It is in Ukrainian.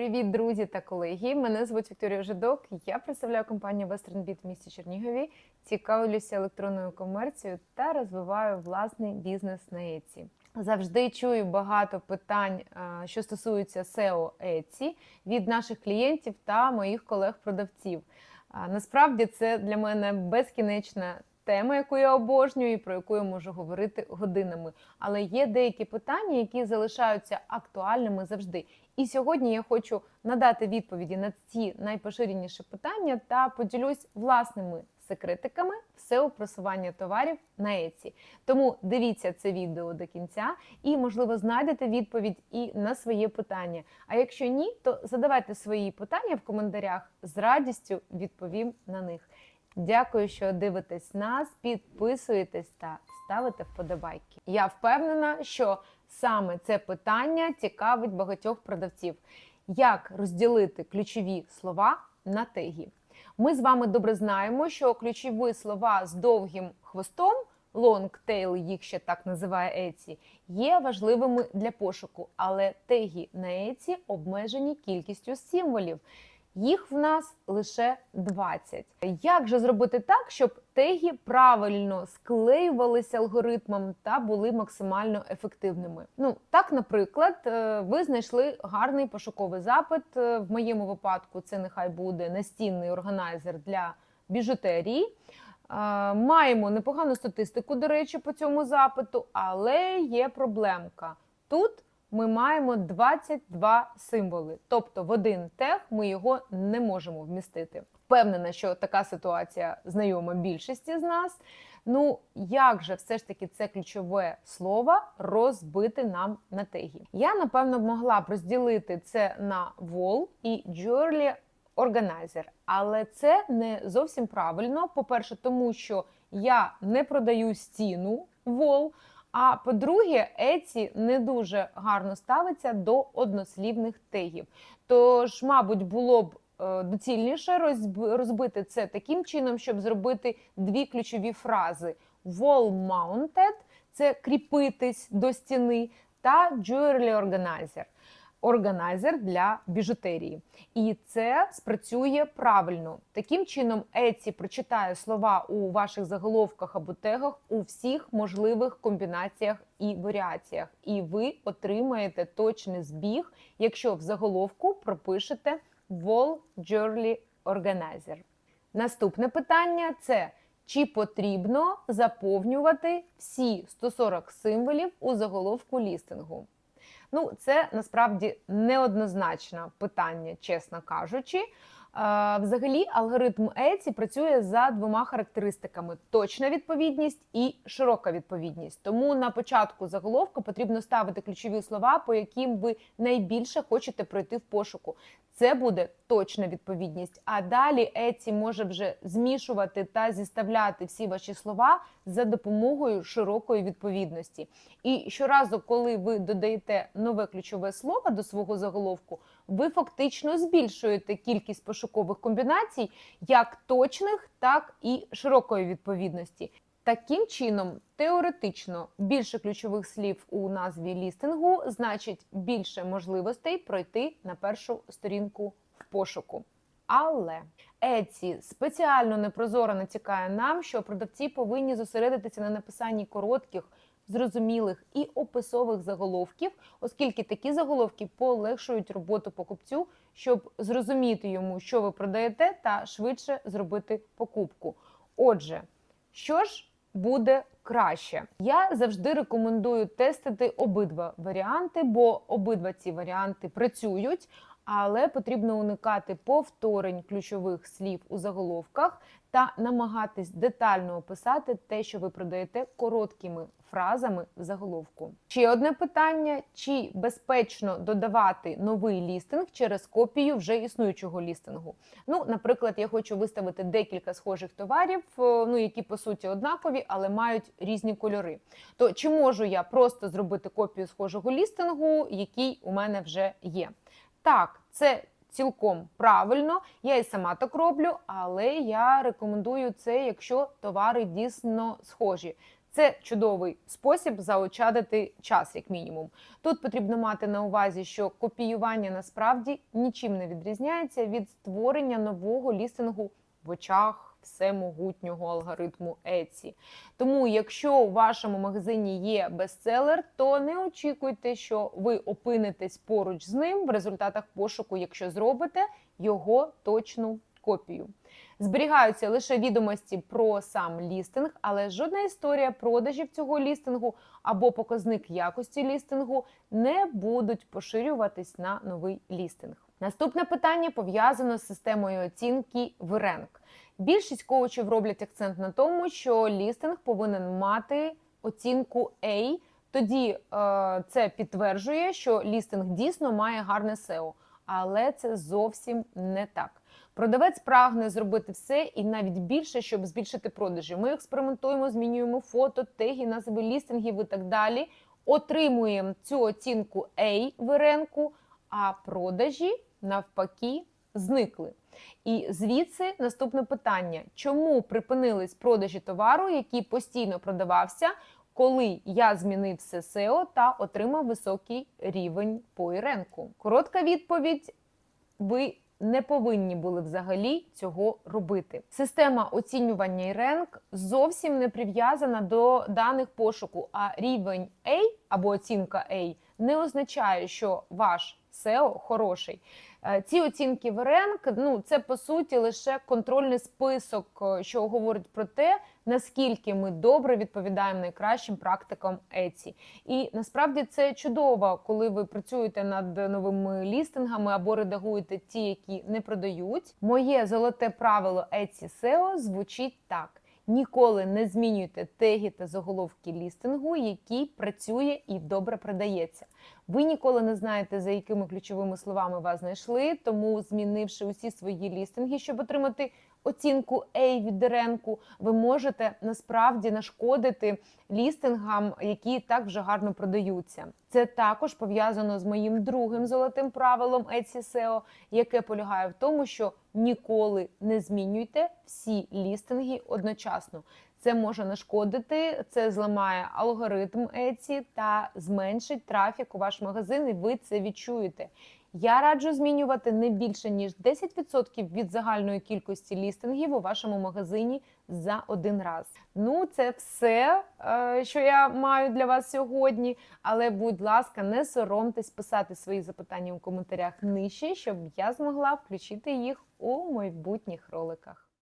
Привіт, друзі та колеги! Мене звуть Вікторія Жидок. Я представляю компанію Western Beat в місті Чернігові, цікавлюся електронною комерцією та розвиваю власний бізнес на Etsy. Завжди чую багато питань, що стосуються SEO Etsy від наших клієнтів та моїх колег-продавців. Насправді це для мене безкінечна тема, яку я обожнюю і про яку я можу говорити годинами. Але є деякі питання, які залишаються актуальними завжди. І сьогодні я хочу надати відповіді на ці найпоширеніші питання та поділюсь власними секретиками SEO просування товарів на Etsy. Тому дивіться це відео до кінця і, можливо, знайдете відповідь і на своє питання. А якщо ні, то задавайте свої питання в коментарях з радістю відповім на них. Дякую, що дивитесь нас, підписуєтесь та ставите вподобайки. Я впевнена, що саме це питання цікавить багатьох продавців. Як розділити ключові слова на теги? Ми з вами добре знаємо, що ключові слова з довгим хвостом, long tail, їх ще так називає Etsy, є важливими для пошуку, але теги на Etsy обмежені кількістю символів. Їх в нас лише 20. Як же зробити так, щоб теги правильно склеювалися алгоритмом та були максимально ефективними? Ну так, наприклад, е, ви знайшли гарний пошуковий запит. Е, В моєму випадку це нехай буде настінний органайзер для біжутерії. Е, Маємо непогану статистику, до речі, по цьому запиту, але є проблемка. Тут ми маємо 22 символи. Тобто в один тег ми його не можемо вмістити. Впевнена, що така ситуація знайома більшості з нас. Ну, як же все ж таки це ключове слово розбити нам на теги? Я напевно могла б розділити це на wall і jewelry organizer, але це не зовсім правильно. По-перше, тому що я не продаю стіну wall, а по-друге, Еці не дуже гарно ставиться до однослівних тегів. Тож, мабуть, було б е, доцільніше розбити це таким чином, щоб зробити дві ключові фрази: wall mounted – це кріпитись до стіни, та jewelry organizer – органайзер для біжутерії. І це спрацює правильно. Таким чином, Etsy прочитає слова у ваших заголовках або тегах у всіх можливих комбінаціях і варіаціях. І ви отримаєте точний збіг, якщо в заголовку пропишете Wall Jewelry Organizer. Наступне питання це. Чи потрібно заповнювати всі 140 символів у заголовку лістингу? Ну, це насправді неоднозначне питання, чесно кажучи. Е, Взагалі, алгоритм Еці працює за двома характеристиками: точна відповідність і широка відповідність. Тому на початку заголовка потрібно ставити ключові слова, по яким ви найбільше хочете пройти в пошуку. Це буде точна відповідність. А далі Etsy може вже змішувати та зіставляти всі ваші слова за допомогою широкої відповідності. І щоразу, коли ви додаєте нове ключове слово до свого заголовку, ви фактично збільшуєте кількість пошукових комбінацій, як точних, так і широкої відповідності. Таким чином, теоретично, більше ключових слів у назві лістингу значить більше можливостей пройти на першу сторінку пошуку. Але Etsy спеціально непрозоро натякає нам, що продавці повинні зосередитися на написанні коротких, зрозумілих і описових заголовків, оскільки такі заголовки полегшують роботу покупцю, щоб зрозуміти йому, що ви продаєте, та швидше зробити покупку. Отже, що ж буде краще? Я завжди рекомендую тестити обидва варіанти, бо обидва ці варіанти працюють. Але потрібно уникати повторень ключових слів у заголовках та намагатись детально описати те, що ви продаєте короткими фразами в заголовку. Ще одне питання: чи безпечно додавати новий лістинг через копію вже існуючого лістингу? Ну, наприклад, я хочу виставити декілька схожих товарів, е, ну які по суті однакові, але мають різні кольори. То чи можу я просто зробити копію схожого лістингу, який у мене вже є? Так, це цілком правильно. Я і сама так роблю, але я рекомендую це, якщо товари дійсно схожі. Це чудовий спосіб заощадити час, як мінімум. Тут потрібно мати на увазі, що копіювання насправді нічим не відрізняється від створення нового лістингу в очах всемогутнього алгоритму Etsy. Тому, якщо у вашому магазині є бестселер, то не очікуйте, що ви опинитесь поруч з ним в результатах пошуку, якщо зробите його точну копію. Зберігаються лише відомості про сам лістинг, але жодна історія продажів цього лістингу або показник якості лістингу не будуть поширюватись на новий лістинг. Наступне питання пов'язано з системою оцінки в ренк. Більшість коучів роблять акцент на тому, що лістинг повинен мати оцінку A. Тоді е, це підтверджує, що лістинг дійсно має гарне SEO. Але це зовсім не так. Продавець прагне зробити все і навіть більше, щоб збільшити продажі. Ми експериментуємо, змінюємо фото, теги, назви лістингів і так далі. Отримуємо цю оцінку A в ринку, а продажі навпаки зникли. І звідси наступне питання: чому припинились продажі товару, який постійно продавався, коли я змінив все SEO та отримав високий рівень по ринку? Коротка відповідь: ви не повинні були взагалі цього робити. Система оцінювання і ренк зовсім не прив'язана до даних пошуку, а рівень A або оцінка A не означає, що ваш SEO хороший. Е, Ці оцінки в ренк, ну це по суті лише контрольний список, е, що говорить про те, наскільки ми добре відповідаємо найкращим практикам Etsy. І насправді це чудово, коли ви працюєте над новими лістингами або редагуєте ті, які не продають. Моє золоте правило Etsy SEO звучить так. Ніколи не змінюйте теги та заголовки лістингу, який працює і добре продається. Ви ніколи не знаєте, за якими ключовими словами вас знайшли, тому змінивши усі свої лістинги, щоб отримати оцінку A від ренку, ви можете насправді нашкодити лістингам, які так вже гарно продаються. Це також пов'язано з моїм другим золотим правилом Etsy SEO, яке полягає в тому, що ніколи не змінюйте всі лістинги одночасно. Це може нашкодити, це зламає алгоритм Etsy та зменшить трафік у ваш магазин, і ви це відчуєте. Я раджу змінювати не більше ніж 10% від загальної кількості лістингів у вашому магазині за один раз. Ну, це все, е, що я маю для вас сьогодні. Але, будь ласка, не соромтесь писати свої запитання у коментарях нижче, щоб я змогла включити їх у майбутніх роликах.